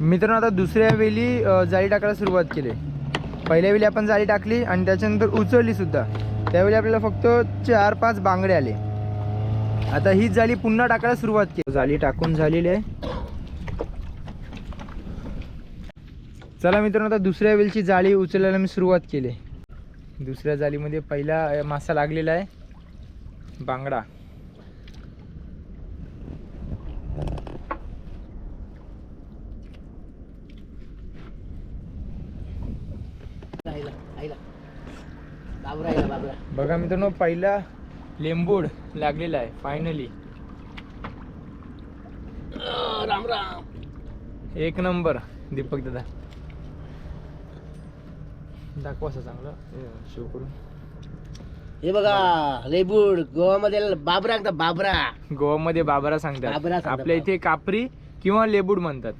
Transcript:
मित्रांनो आता दुसऱ्या वेळी जाळी टाकायला सुरुवात केली. पहिल्या वेळी आपण जाळी टाकली आणि त्याच्यानंतर उचलली सुद्धा. त्यावेळी आपल्याला फक्त चार पाच बांगडे आले. आता ही जाळी पुन्हा टाकायला सुरुवात केली. जाळी टाकून झालेली आहे. चला मित्रांनो आता दुसऱ्या वेळची जाळी उचलायला मी सुरुवात केली. दुसऱ्या जाळीमध्ये पहिला मासा लागलेला आहे. बांगडा आईला आईला बाबरा आईला बाबरा बघा मित्रांनो पहिला लेंबूड लागलेला आहे फायनली राम राम. एक नंबर दीपक दादा. दाखवा असं चांगलं. शो करून. हे बघा लेबूड गोवामध्ये बाबरा बाबरा. गोवामध्ये बाबरा सांगतात. बाबरा सांगतात. आपल्या इथे कापरी किंवा लेबूड म्हणतात.